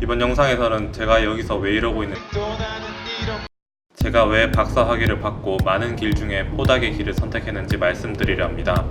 이번 영상에서는 제가 여기서 왜 이러고 있는 제가 왜 박사 학위를 받고 많은 길 중에 포닥의 길을 선택했는지 말씀드리려 합니다.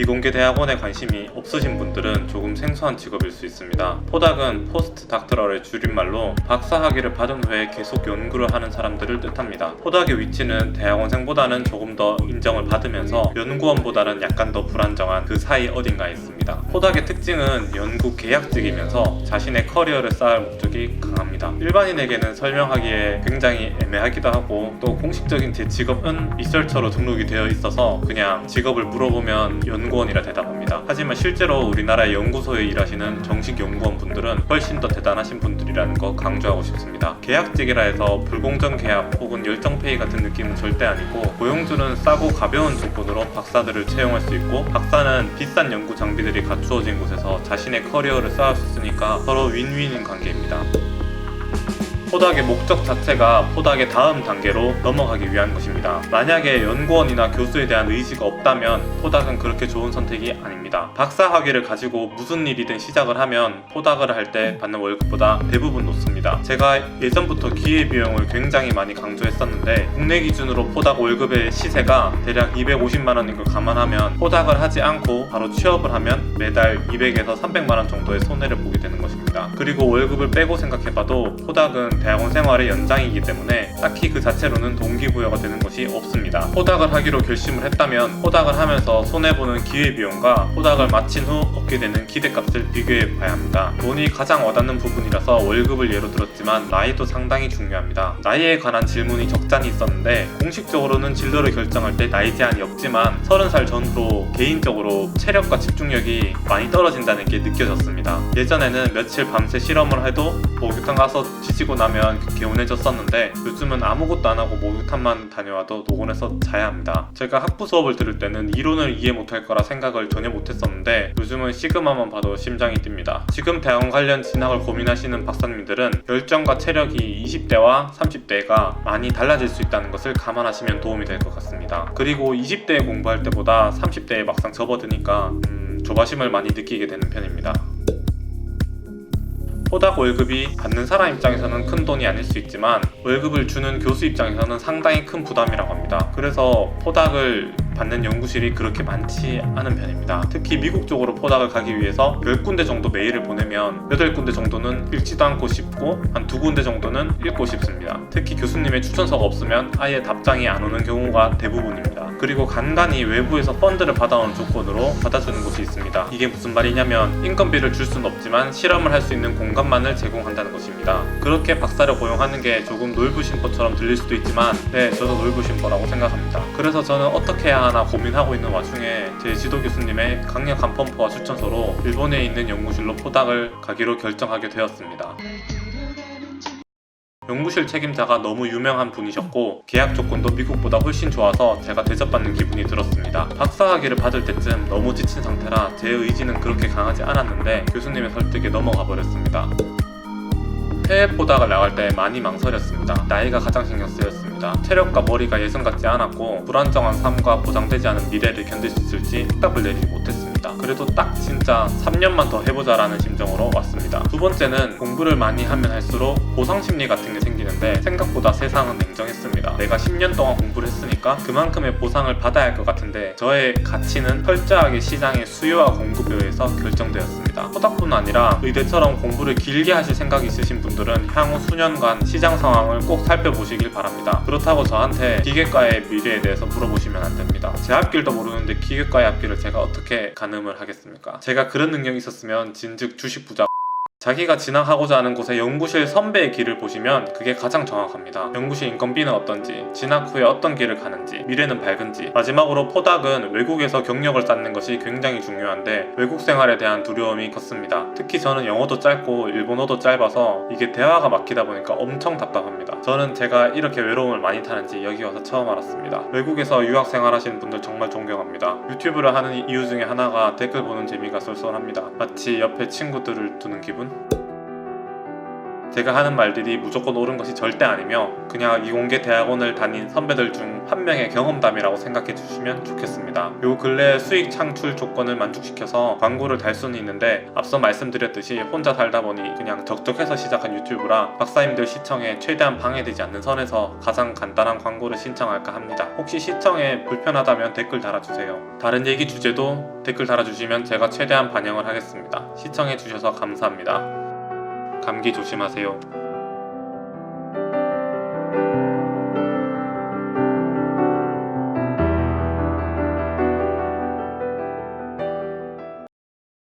이공계 대학원에 관심이 없으신 분들은 조금 생소한 직업일 수 있습니다. 포닥은 포스트 닥터럴의 줄임말로 박사 학위를 받은 후에 계속 연구를 하는 사람들을 뜻합니다. 포닥의 위치는 대학원생보다는 조금 더 인정을 받으면서 연구원보다는 약간 더 불안정한 그 사이 어딘가에 있습니다. 포닥의 특징은 연구 계약직이면서 자신의 커리어를 쌓을 목적이 강합니다. 일반인에게는 설명하기에 굉장히 애매하기도 하고 또 공식적인 제 직업은 리서처로 등록이 되어 있어서 그냥 직업을 물어보면 연구원이라 대답합니다. 하지만 실제로 우리나라의 연구소에 일하시는 정식 연구원 분들은 훨씬 더 대단하신 분들이라는 거 강조하고 싶습니다. 계약직이라 해서 불공정 계약 혹은 열정페이 같은 느낌은 절대 아니고 고용주는 싸고 가벼운 조건으로 박사들을 채용할 수 있고 박사는 비싼 연구 장비들이 갖추어진 곳에서 자신의 커리어를 쌓을 수 있으니까 서로 윈윈인 관계입니다. 포닥의 목적 자체가 포닥의 다음 단계로 넘어가기 위한 것입니다. 만약에 연구원이나 교수에 대한 의지가 없다면 포닥은 그렇게 좋은 선택이 아닙니다. 박사 학위를 가지고 무슨 일이든 시작을 하면 포닥을 할 때 받는 월급보다 대부분 높습니다. 제가 예전부터 기회비용을 굉장히 많이 강조했었는데 국내 기준으로 포닥 월급의 시세가 대략 250만 원인 걸 감안하면 포닥을 하지 않고 바로 취업을 하면 매달 200에서 300만 원 정도의 손해를 보게 되는 것입니다. 그리고 월급을 빼고 생각해봐도 포닥은 대학원 생활의 연장이기 때문에 딱히 그 자체로는 동기부여가 되는 것이 없습니다. 포닥을 하기로 결심을 했다면 포닥을 하면서 손해보는 기회비용과 포닥을 마친 후 얻게 되는 기대값을 비교해 봐야 합니다. 돈이 가장 와닿는 부분이라서 월급을 예로 들었지만 나이도 상당히 중요합니다. 나이에 관한 질문이 적잖이 있었는데 공식적으로는 진로를 결정할 때 나이 제한이 없지만 30살 전후로 개인적으로 체력과 집중력이 많이 떨어진다는 게 느껴졌습니다. 예전에는 며칠 밤새 실험을 해도 목욕탕 가서 지치고 나면 개운해졌었는데 요즘 은 아무것도 안 하고 목욕탕만 다녀와도 노곤해서 자야 합니다. 제가 학부 수업을 들을 때는 이론을 이해 못할 거라 생각을 전혀 못했었는데 요즘은 시그마만 봐도 심장이 뜁니다. 지금 대학원 관련 진학을 고민하시는 박사님들은 열정과 체력이 20대와 30대가 많이 달라질 수 있다는 것을 감안하시면 도움이 될 것 같습니다. 그리고 20대에 공부할 때보다 30대에 막상 접어드니까 음, 조바심을 많이 느끼게 되는 편입니다. 포닥 월급이 받는 사람 입장에서는 큰 돈이 아닐 수 있지만 월급을 주는 교수 입장에서는 상당히 큰 부담이라고 합니다. 그래서 포닥을 받는 연구실이 그렇게 많지 않은 편입니다. 특히 미국 쪽으로 포닥을 가기 위해서 10군데 정도 메일을 보내면 8군데 정도는 읽지도 않고 싶고 한두 군데 정도는 읽고 싶습니다. 특히 교수님의 추천서가 없으면 아예 답장이 안 오는 경우가 대부분입니다. 그리고 간간히 외부에서 펀드를 받아오는 조건으로 받아주는 곳이 있습니다. 이게 무슨 말이냐면 인건비를 줄 수는 없지만 실험을 할 수 있는 공간만을 제공한다는 것입니다. 그렇게 박사를 고용하는 게 조금 놀부심보처럼 들릴 수도 있지만 네 저도 놀부심보라고 생각합니다. 그래서 저는 어떻게 해야 하나 고민하고 있는 와중에 제 지도 교수님의 강력한 펌프와 추천서로 일본에 있는 연구실로 포닥을 가기로 결정하게 되었습니다. 연구실 책임자가 너무 유명한 분이셨고 계약 조건도 미국보다 훨씬 좋아서 제가 대접받는 기분이 들었습니다. 박사 학위를 받을 때쯤 너무 지친 상태라 제 의지는 그렇게 강하지 않았는데 교수님의 설득에 넘어가 버렸습니다. 해외 포닥을 나갈 때 많이 망설였습니다. 나이가 가장 신경 쓰였습니다. 체력과 머리가 예전 같지 않았고 불안정한 삶과 보장되지 않은 미래를 견딜 수 있을지 확답을 내리지 못했습니다. 그래도 딱 진짜 3년만 더 해보자라는 심정으로 왔습니다. 두 번째는 공부를 많이 하면 할수록 보상 심리 같은 게 생기는데 생각보다 세상은 냉정했습니다. 내가 10년 동안 공부를 했으니까 그만큼의 보상을 받아야 할 것 같은데 저의 가치는 철저하게 시장의 수요와 공급에 의해서 결정되었습니다. 포닥뿐 아니라 의대처럼 공부를 길게 하실 생각이 있으신 분들은 향후 수년간 시장 상황을 꼭 살펴보시길 바랍니다. 그렇다고 저한테 기계과의 미래에 대해서 물어보시면 안 됩니다. 제 앞길도 모르는데 기계과의 앞길을 제가 어떻게 가늠 을 하겠습니까? 제가 그런 능력이 있었으면 진즉 주식 부자 자기가 진학하고자 하는 곳의 연구실 선배의 길을 보시면 그게 가장 정확합니다. 연구실 인건비는 어떤지, 진학 후에 어떤 길을 가는지, 미래는 밝은지. 마지막으로 포닥은 외국에서 경력을 쌓는 것이 굉장히 중요한데 외국 생활에 대한 두려움이 컸습니다. 특히 저는 영어도 짧고 일본어도 짧아서 이게 대화가 막히다 보니까 엄청 답답합니다. 저는 제가 이렇게 외로움을 많이 타는지 여기 와서 처음 알았습니다. 외국에서 유학 생활하시는 분들 정말 존경합니다. 유튜브를 하는 이유 중에 하나가 댓글 보는 재미가 쏠쏠합니다. 마치 옆에 친구들을 두는 기분? 제가 하는 말들이 무조건 옳은 것이 절대 아니며 그냥 이공계 대학원을 다닌 선배들 중 한 명의 경험담이라고 생각해 주시면 좋겠습니다. 요 근래 수익 창출 조건을 만족시켜서 광고를 달 수는 있는데 앞서 말씀드렸듯이 혼자 살다 보니 그냥 적적해서 시작한 유튜브라 박사님들 시청에 최대한 방해되지 않는 선에서 가장 간단한 광고를 신청할까 합니다. 혹시 시청에 불편하다면 댓글 달아주세요. 다른 얘기 주제도 댓글 달아주시면 제가 최대한 반영을 하겠습니다. 시청해 주셔서 감사합니다. 감기 조심하세요.